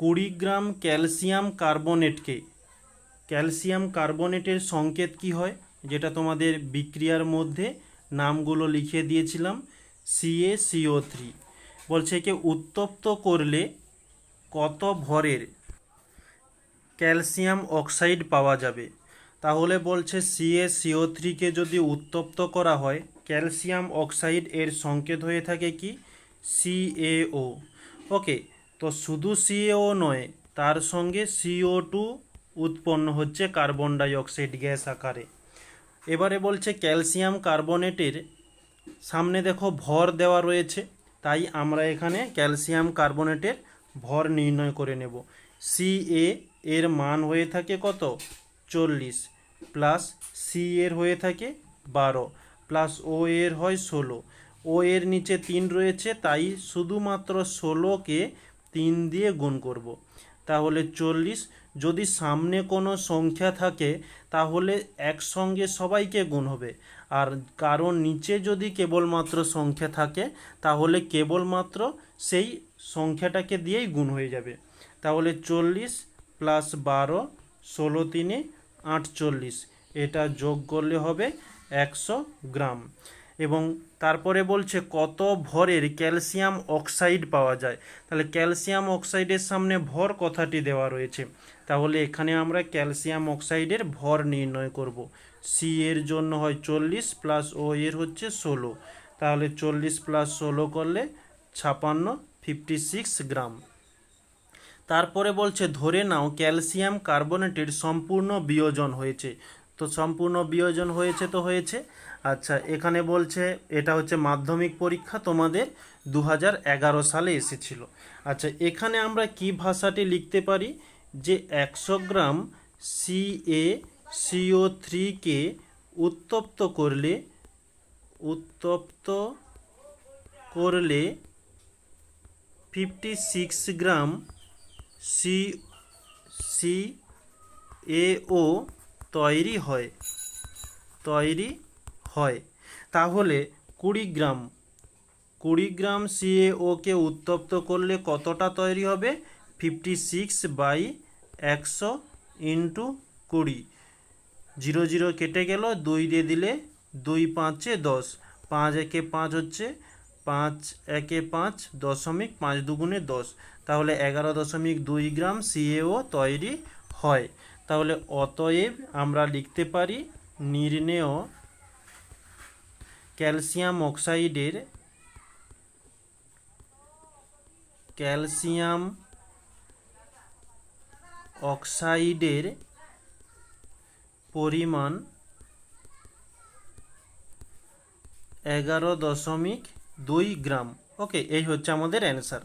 কুড়ি গ্রাম calcium কার্বনেটকে। Calcium কার্বনেটের সংকেত কি হয়? যেটা তোমাদের বিক্রিয়ার মধ্যে নামগুলো লিখে দিয়েছিলাম সিএ সিও থ্রি বলছে একে উত্তপ্ত করলে কত ভরের ক্যালসিয়াম অক্সাইড পাওয়া যাবে? তাহলে বলছে সিএ সিও থ্রিকে যদি উত্তপ্ত করা হয়, ক্যালসিয়াম অক্সাইড এর সংকেত হয়ে থাকে কি? সিএও ওকে তো শুধু সিএও নয়, তার সঙ্গে সিও টু উৎপন্ন হচ্ছে কার্বন ডাই অক্সাইড গ্যাস আকারে। এবারে বলছে ক্যালসিয়াম কার্বনেটের সামনে দেখো ভর দেওয়া রয়েছে, তাই আমরা এখানে ক্যালসিয়াম কার্বনেটের ভর নির্ণয় করে নেব। সি এ এর মান হয়ে থাকে কত? চল্লিশ। প্লাস সি এর হয়ে থাকে বারো। প্লাস ও এর হয় ষোলো। ও এর নিচে তিন রয়েছে, তাই শুধুমাত্র ষোলোকে তিন দিয়ে গুণ করব। তাহলে চল্লিশ, যদি সামনে কোনো সংখ্যা থাকে, তাহলে একসঙ্গে সবাইকে গুণ হবে। আর কারণ নিচে যদি কেবলমাত্র সংখ্যা থাকে, তাহলে কেবলমাত্র সেই সংখ্যাটাকে দিয়েই গুণ হয়ে যাবে। তাহলে চল্লিশ প্লাস বারো, ষোলো তিনে আটচল্লিশ। এটা যোগ করলে হবে একশো গ্রাম। এবং তারপরে বলছে কত ভরের ক্যালসিয়াম অক্সাইড পাওয়া যায়। তাহলে ক্যালসিয়াম অক্সাইডের সামনে ভর কথাটি দেওয়া রয়েছে। তাহলে এখানে আমরা ক্যালসিয়াম অক্সাইডের ভর নির্ণয় করব। সি এর জন্য হয় চল্লিশ প্লাস ও এর হচ্ছে ষোলো। তাহলে চল্লিশ প্লাস ষোলো করলে ছাপান্ন ফিফটি সিক্স গ্রাম। তারপরে বলছে ধরে নাও ক্যালসিয়াম কার্বনেটের সম্পূর্ণ বিয়োজন হয়েছে। তো সম্পূর্ণ বিয়োজন হয়েছে তো হয়েছে। আচ্ছা এখানে বলছে, এটা হচ্ছে মাধ্যমিক পরীক্ষা তোমাদের দু সালে এসেছিল। আচ্ছা এখানে আমরা কি ভাষাটি লিখতে পারি? যে একশো গ্রাম সি এ সিও থ্রিকে উত্তপ্ত করলে উত্তপ্ত করলে fifty six gram C C এও তৈরি হয়। তৈরি হয়। তাহলে কুড়ি গ্রাম কুড়ি গ্রাম সিএওকে উত্তপ্ত করলে কতটা তৈরি হবে? ফিফটি সিক্স বাই একশো ইন্টু কুড়ি। জিরো জিরো কেটে গেল, দুই দিয়ে দিলে দুই পাঁচে দশ। পাঁচ একে পাঁচ হচ্ছে পাঁচ একে পাঁচ দশমিক পাঁচ দুগুণে দশ। তাহলে এগারো দশমিক দুই গ্রাম সিএও তৈরি হয়। তাহলে অতএব আমরা লিখতে পারি নির্ণেয় ক্যালসিয়াম অক্সাইডের ক্যালসিয়াম অক্সাইডের পরিমাণ এগারো দশমিক দুই গ্রাম। ওকে এই হচ্ছে আমাদের অ্যান্সার